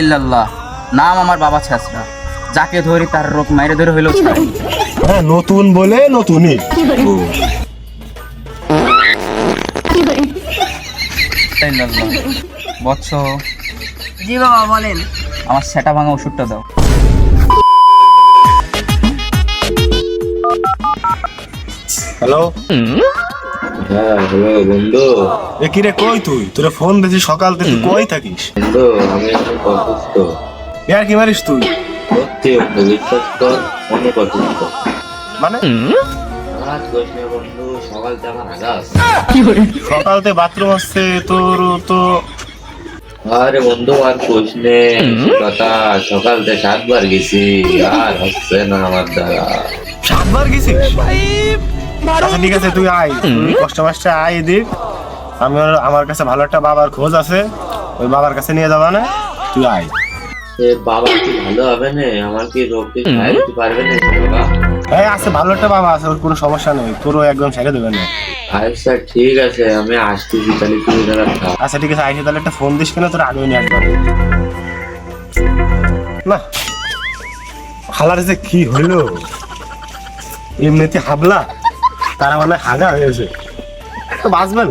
ইল্লাল্লাহ নাম আমার বাবা ছেসরা। যাকে ধরি তার রোগ মাইরে ধরে হইলেও হ্যাঁ নতুন বলে নতুনই। ইল্লাল্লাহ। বৎস। জি বাবা বলেন। আমার সেটা ভাঙা ওষুধটা দাও। হ্যালো? হ্যাঁ হ্যালো বন্ধু। এ কই তুই? তোরে ফোন দিছি সকাল থেকে কই থাকিস? বন্ধু আমি অনেক অসুস্থ। ইয়ার কি মারিস তুই? সত্যি বন্ধু বিশ্বাস কর অনেক অসুস্থ। মানে? সকালতে বাথরুম আসছে তোর তো আরে বন্ধু আর নে কথা? সকালতে সাতবার গেছি আর হচ্ছে না আমার দ্বারা। সাতবার গেছিস? আচ্ছা ঠিক আছে তুই আয়। কষ্ট মাসটা আয় এদিক। আমি আমার কাছে ভালো একটা বাবার খোঁজ আছে। ওই বাবার কাছে নিয়ে যাবা না? তুই আয়। বাবা কি ভালো হবে না? আমার কি রোগ কি পারবে না এই আছে ভালো একটা বাবা আছে ওর কোনো সমস্যা নেই। তোরও একদম ছেড়ে দেবে না। আচ্ছা ঠিক আছে আমি আসতেছি তাহলে তুই যারা আচ্ছা ঠিক আছে আইসে তাহলে একটা ফোন দিস কিনা তোর আগে নিয়ে আসবার না। হালার যে কি হইল? এমনিতে হাবলা? তারা মানে হাগা হয়েছে। তো বাঁচবেন?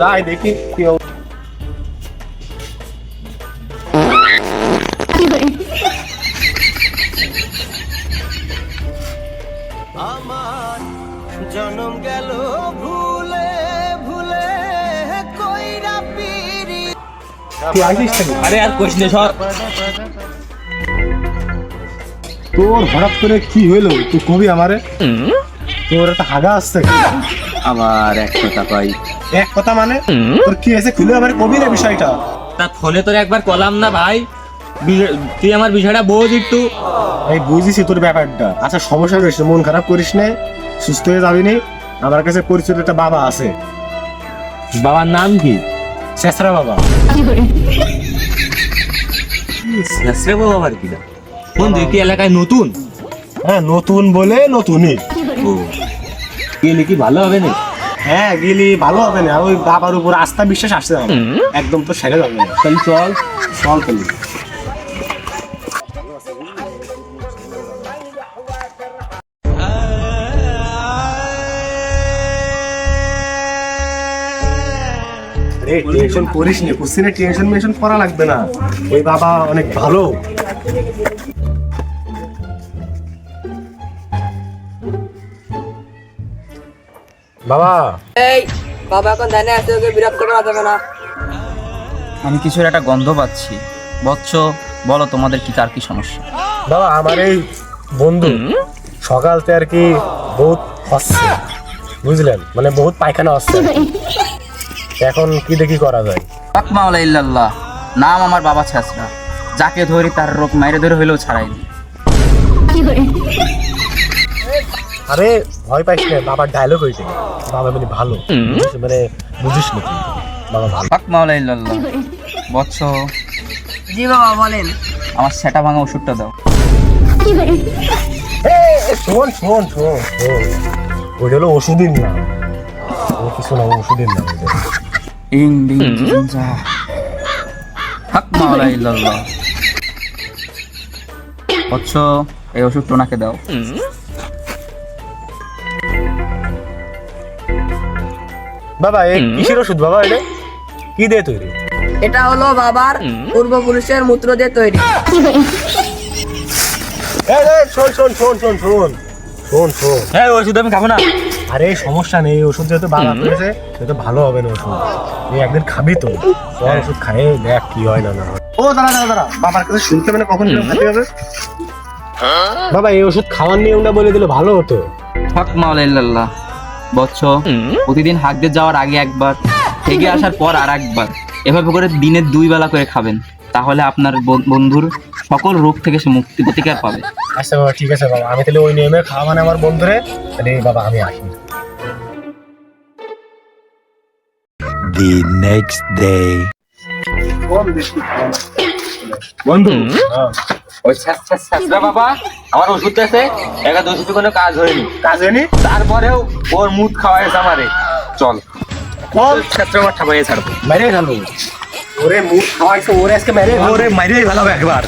তাই দেখি কি অবস্থা। জনম গেল ভুলে ভুলে কইরা পিরি তুই আসিস আরে আর কোশ নে সর। তোর হঠাৎ করে কি হইল? তুই কবি আমারে? তোর একটা হাগা আসছে? আবার এক কথা পাই এক কথা মানে? তোর কি আছে খুলে আমার কবি না বিষয়টা। তা ফোনে তোর একবার কলাম না ভাই। তুই আমার বিষয়টা বোঝ একটু। এই বুঝিছি তোর ব্যাপারটা। আচ্ছা সমস্যা না, মন খারাপ করিস না সুস্থ হয়ে যাবি নি। আমার কাছে পরিচিত একটা বাবা আছে। বাবার নাম কি? শেষরা বাবা। শেষরে বাবার কি? না কোন দুই কি এলাকায় নতুন? হ্যাঁ নতুন বলে নতুনই। গেলে কি ভালো হবে না? হ্যাঁ গেলি ভালো হবে না। ওই বাবার উপর আস্থা বিশ্বাস একদম তো সেরে যাবে। না তাহলে চল। চল তাহলে। টেনশন করিস নি। কোশ্চেনে টেনশন মেনশন করা লাগবে না। ওই বাবা অনেক ভালো। বাবা। এই বাবা এখন ধ্যানে আছে ওকে বিরক্ত করা যাবে না। আমি কিছুর একটা গন্ধ পাচ্ছি। বৎস বলো তোমাদের কি কার কি সমস্যা? বাবা আমার এই বন্ধু সকালতে আর কি বহুত হচ্ছে বুঝলেন? মানে বহুত পায়খানা হচ্ছে। এখন কি দেখি করা যায়? আকমাউলা ইল্লাল্লাহ নাম আমার বাবা ছেসরা। যাকে ধরি তার রোগ মাইরে ধরে হইলেও ছাড়াই দিই আরে ভয় পাইস না বাবার ডায়লগ হয়েছে। বাবা মানে ভালো। মানে বুঝিস না তুই। বাবা ভালো। আকমাউলা ইল্লাল্লাহ বৎস। জি বাবা বলেন। আমার সেটা ভাঙা ওষুধটা দাও। শোন শোন শোন শোন। ওইটা হলো ওষুধের নাম। ও কিছু না ওষুধের নাম ওইটা। ইং বিং জিং জা আকমাউলা ইল্লাল্লাহ বৎস এই ওষুধটা ওনাকে দাও। বাবা এই কিসের ওষুধ বাবা এটা? কি দে তৈরি? এটা হলো বাবার পূর্বপুরুষের মূত্র দিয়ে তৈরি। এই, এই, শোন শোন শোন শোন শোন শোন শোন। হ্যাঁ ওষুধ আমি খাব না। আরে সমস্যা নেই ওষুধ যেহেতু বাবা করেছে সেহেতু ভালো হবে না ওষুধ। তুই একদিন খাবি তো। চল ওষুধ খাই দেখ কি হয় না না ও দাঁড়া দাঁড়া দাঁড়া বাবার কাছে শুনতে মানে কখন খেতে হবে? বাবা এই ওষুধ খাওয়ার নিয়মটা বলে দিলে ভালো হতো। বৎস প্রতিদিন হাগদের যাওয়ার আগে একবার থেকে আসার পর আর একবার এভাবে করে দিনে দুই বেলা করে খাবেন। তাহলে আপনার বন- বন্ধুর সকল রোগ থেকে সে মুক্তি প্রতিকার পাবে। আচ্ছা বাবা ঠিক আছে বাবা। আমি তাহলে ওই নিয়মে খাওয়া মানে আমার বন্ধুরে তাহলে বাবা আমি আসি। The next day. বন্ধু। ওই বাবা আমার ওষুধ আছে একা ওষুধে কোনো কাজ হয়নি। কাজে নি তারপরেও ওর মুদ খাওয়াইছে আমারে। চল। বল। ঠাপাইয়ে ছাড়বো। বাইরে গেল ওরে খাওয়াইছে ওরে আজকে মেরে ওরে ভালো একবার।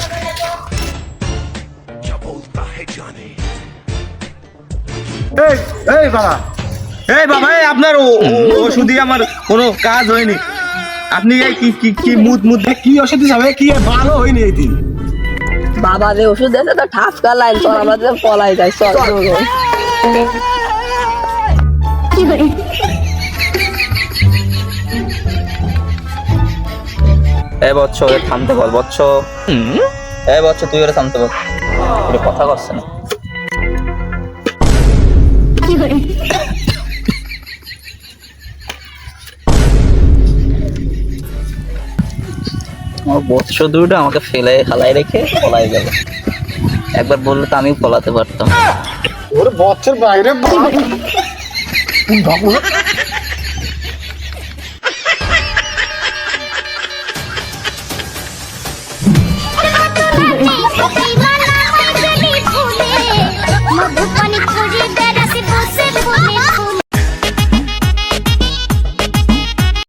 এই এই বাবা। এই বাবা আপনার ওষুধই আমার কোনো কাজ হয়নি। আপনি কি কি কি মুদ মুদ কি ওষুধ যাবে কি ভালো হয়নি এই দিন। বাবা যে ওষুধ দিয়েছে তো ঠাসকা লাইন চল আমরা যে পলাই যাই চল। এ বচ্চ ওরে থামতে বল বচ্চ এ বচ্চ তুই ওরে থামতে বল। কথা করছে না। বৎস দুটো আমাকে ফেলে হালাই রেখে পলাই গেল। একবার বললে তো আমি পলাতে পারতাম। ওর বছর বাইরে